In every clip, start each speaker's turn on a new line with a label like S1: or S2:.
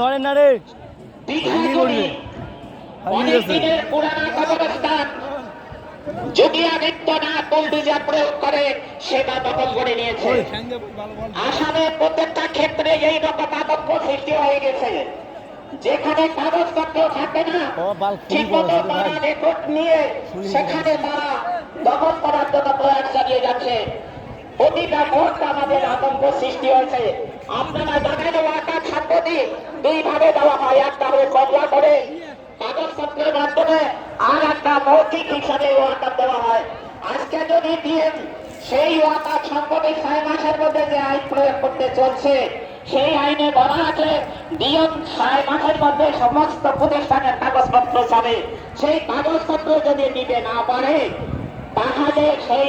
S1: ধরেন না রে।
S2: যদি আদিত্যনাথ বুলডুজার প্রয়োগ করে সেটা দখল করে নিয়েছে আসামের প্রত্যেকটা ক্ষেত্রে এই রকম আতঙ্ক সৃষ্টি হয়ে গেছে। যেখানে কাগজপত্র থাকে না
S1: ও
S2: ঠিক মতো তারা রেকর্ড নিয়ে সেখানে তারা দখল করার জন্য প্রয়াস চালিয়ে যাচ্ছে। প্রতিটা মুহূর্তে আমাদের আতঙ্ক সৃষ্টি হয়েছে। আপনারা জানেন ওয়াটার সম্পত্তি দুই ভাবে দেওয়া হয়, একটা হবে কবলা করে কাগজপত্রের মাধ্যমে, আর একটা মৌখিক হিসাবে ওয়াটার দেওয়া হয়। আজকে যদি ডিএম সেই ওয়াটার সম্পত্তি ছয় মাসের মধ্যে যে আইন প্রয়োগ করতে চলছে, সেই আইনে বলা আছে ডিএম ছয় মাসের মধ্যে সমস্ত প্রতিষ্ঠানের কাগজপত্র যাবে। সেই কাগজপত্র যদি নিতে না পারে, তাহলে সেই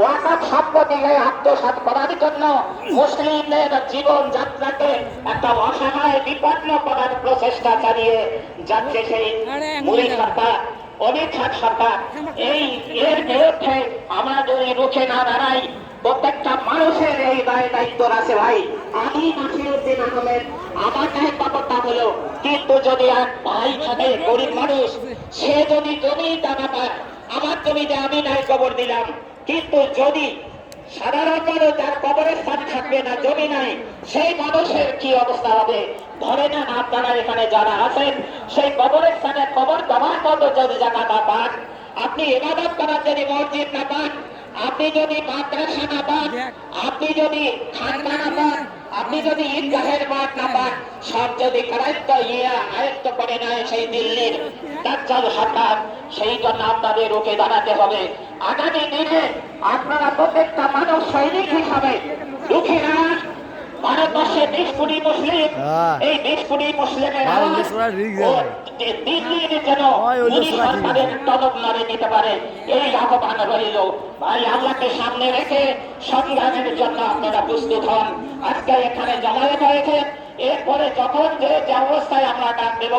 S2: ওয়াকাপ সম্পত্তিকে আত্মসাৎ করার জন্য মুসলিমদের জীবন যাত্রাকে একটা অসহায় বিপন্ন করার প্রচেষ্টা চালিয়ে যাচ্ছে সেই মুড়ি সরকার অমিত শাহ সরকার। এই এর বিরুদ্ধে আমরা যদি রুখে না দাঁড়াই প্রত্যেকটা মানুষের এই দায় দায়িত্ব আছে ভাই। আমি নাসিরুদ্দিন আহমেদ আমার দায়িত্বটা হলো কিন্তু যদি এক ভাই থাকে গরিব মানুষ সে যদি জমি দানা পায় আমার জমিতে আমি নাই কবর দিলাম। কিন্তু যদি সাধারণত তার থাকবে না জমি নাই সেই মানুষের কি অবস্থা হবে? ধরে নেন আপনারা এখানে যারা আছেন সেই কবরের স্থানে কবর মতো যদি জায়গা না পান আপনি এবাদত করার যদি মসজিদ না পান আপনি যদি মাদ্রাসা না পান আপনি যদি খানকা না পান আপনি যদি ঈদগাহের মাঠ না পান সব যদি কারায়ত্ত ইয়া আয়ত্ত করে নেয় সেই দিল্লির দাজ্জাল সরকার সেই জন্য আপনাদের রুখে দাঁড়াতে হবে। আগামী দিনে আপনারা প্রত্যেকটা মানুষ সৈনিক হিসাবে রুখে দাঁড়ান ভারতবর্ষে বিশ কোটি মুসলিম।
S1: হ্যাঁ।
S2: এই বিশ কোটি মুসলিমের। দিল্লির যেন সরকারের তলব নাড়ে নিতে পারে এই আহ্বান রইল। ভাই আল্লাহকে সামনে রেখে সংগ্রামের জন্য আপনারা প্রস্তুত হন। আজকে এখানে জমায়েত হয়েছে। এরপরে যখন যে অবস্থায় আমরা ডাক দেব,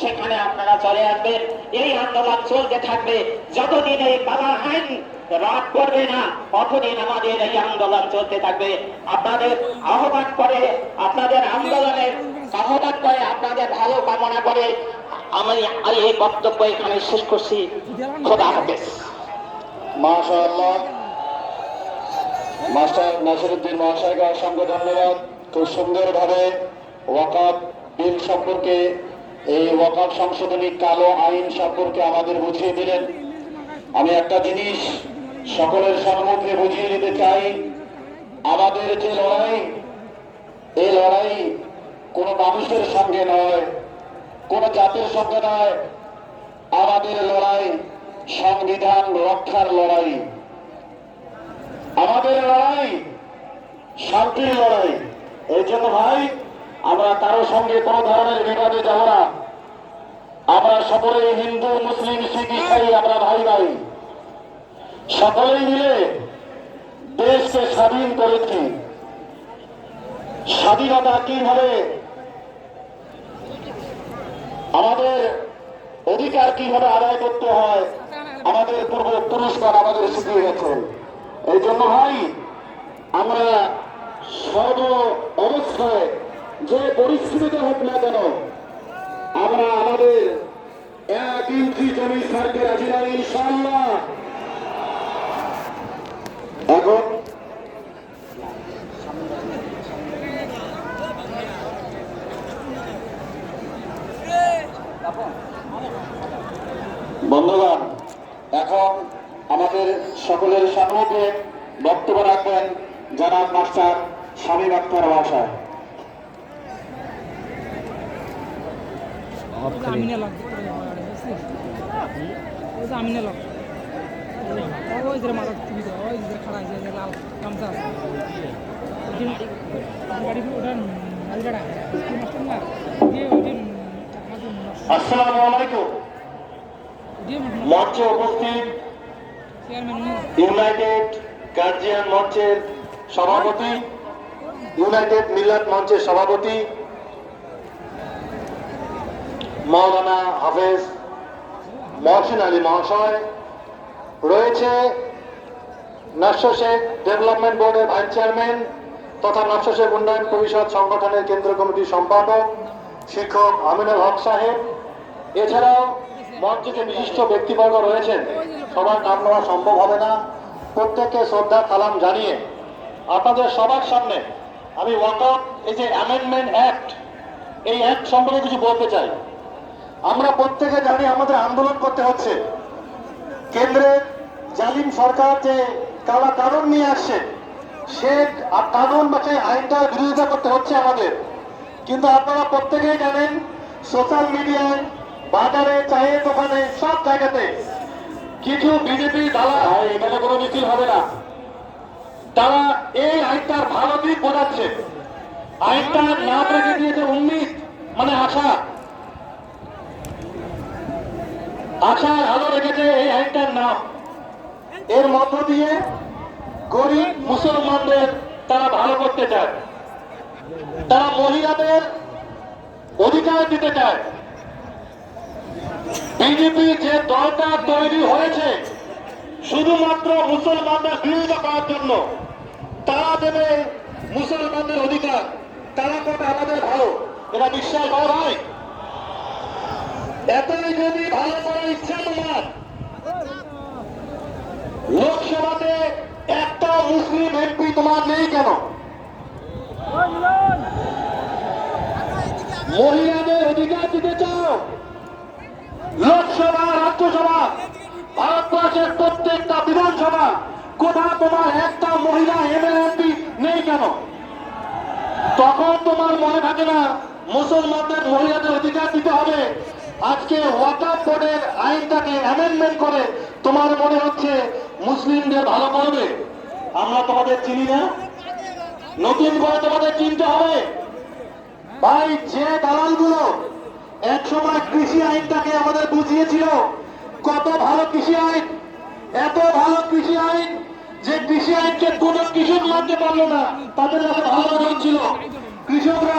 S2: সেখানে আপনারা চলে আসবেন। এই আন্দোলন চলতে থাকবে। যতদিন এই বাবা আইন রাত করবে না, ততদিন আমাদের এই আন্দোলন চলতে থাকবে। আপনাদের আহ্বান করে, আপনাদের আন্দোলনের আহ্বান করে, আপনাদের ভালো কামনা করে আমি এই বক্তব্য এখানে শেষ করছি। খোদা হাফেজ।
S3: মাশাআল্লাহ। মাস্টার নাসিরুদ্দিন মহাশয়কে অসংখ্য ধন্যবাদ। খুব সুন্দরভাবে ওয়াকাব বিল সম্পর্কে, এই ওয়াকাব সংশোধনী কালো আইন সম্পর্কে আমাদের বুঝিয়ে দিলেন। আমি একটা জিনিস সকলের সম্মুখে বুঝিয়ে দিতে চাই, আমাদের যে লড়াই, এই লড়াই কোনো মানুষের সঙ্গে নয়, কোনো জাতির সঙ্গে নয়। আমাদের লড়াই সংবিধান রক্ষার লড়াই। আমাদের লড়াই, শান্তির লড়াই। এই জন্য ভাই, আমরা কারও সঙ্গে কোনো ধরনের বিবাদে যাব না। আমরা সকলেই হিন্দু, মুসলিম, শিখ, ইসাই, আমরা ভাই ভাই। সকলেই মিলে দেশকে স্বাধীন করেছি স্বাধীনতা কীভাবে? আমাদের অধিকার কীভাবে আদায় করতে হয়? আমাদের পূর্ব পুরস্কার আমাদের শিখিয়ে গেছেন। এই জন্য ভাই আমরা সর্ব অবস্থায় যে পরিস্থিতিতে হোক না কেন, আমরা আমাদের এক ইঞ্চি জমি ছাড়তে রাজি নাই ইনশাল্লাহ এখন বন্ধুগণ এখন আমাদের সকলের সম্মুখে বক্তব্য রাখবেন জনাব মাস্টার স্বামী আক্তার ভাষায়
S4: আমিনে লক ওই যে আমিনে লক ওই যে মাথা তুমি তো ওই যে খাড়া আছে যে লাল গামছা আছে ওইদিন গাড়ি ওটা নালগাড়া মাস্টার ওইদিন
S3: আসসালামু আলাইকুম। মঞ্চে উপস্থিত
S5: ইউনাইটেড গার্জিয়ান মঞ্চের সভাপতি, ইউনাইটেড মিল্লাত মঞ্চের সভাপতি, মৌলানা হাফেজ মহসিন আলী মহাশয়, রয়েছে নাস্য ডেভেলপমেন্ট বোর্ডের ভাইস চেয়ারম্যান তথা নাস্য উন্নয়ন পরিষদ সংগঠনের কেন্দ্রীয় কমিটির সম্পাদক শিক্ষক আমিনুল হক সাহেব। এছাড়াও মঞ্চে যে বিশিষ্ট ব্যক্তিবর্গ রয়েছেন। সবার নাম নেওয়া সম্ভব হবে না। প্রত্যেককে শ্রদ্ধা কালাম জানিয়ে আপনাদের সবার সামনে আমি ওয়াকআপ এই যে অ্যামেন্ডমেন্ট অ্যাক্ট এই অ্যাক্ট সম্পর্কে কিছু বলতে চাই। আমরা প্রত্যেকে জানি আমাদের আন্দোলন করতে হচ্ছে। কেন্দ্রের জালিম সরকার যে কালা কানুন নিয়ে আসছে, সে কানুন বা সেই আইনটার বিরোধিতা করতে হচ্ছে আমাদের। কিন্তু আপনারা প্রত্যেকেই জানেন সোশ্যাল মিডিয়ায় বাজারে, চায়ের দোকানে, সব জায়গাতে। কিছু বিজেপি দালা এখানে কোনো মিছিল হবে না। তারা এই আইনটার ভালো দিক বোঝাচ্ছে। আইনটার নাম রেখে দিয়েছে উন্মিত মানে আশা। আশার আলো রেখেছে এই আইনটার নাম। এর মধ্য দিয়ে গরিব মুসলমানদের তারা ভালো করতে চায়। তারা মহিলাদের অধিকার দিতে চায়। বিজেপি যে দলটা তৈরি হয়েছে, শুধুমাত্র মুসলমানদের বিরোধিতা করার জন্য, তারা দেবে মুসলমানদের অধিকার। তারা করবে আমাদের ভালো। এটা বিশ্বাস করা হয় এতই যদি ভালো করার ইচ্ছা তোমার, লোকসভাতে একটা মুসলিম এমপি তোমার নেই কেন? মহিলাদের লোকসভা, রাজ্যসভা, ভারতবর্ষের প্রত্যেকটা বিধানসভা কোথাও তোমার একটা মহিলা এমএলএমপি নেই কেন? তখন তোমার মনে থাকে না, মুসলমানদের মহিলাদের অধিকার দিতে হবে। আজকে ওয়াকাফ বোর্ডের আইনটাকে অ্যামেন্ডমেন্ট করে তোমার মনে হচ্ছে মুসলিমদের ভালো করবে। আমরা তোমাদের চিনি না। নতুন করে তোমাদের চিনতে হবে। ভাই, যে দালালগুলো এক সময় কৃষি আইনটাকে আমাদের বুঝিয়েছিল। কত ভালো কৃষি আইন? এত ভালো কৃষি আইন যে কৃষি আইনকে কোন কৃষক মানতে পারল না। তাদের কাছে ভালো ছিল। কৃষকরা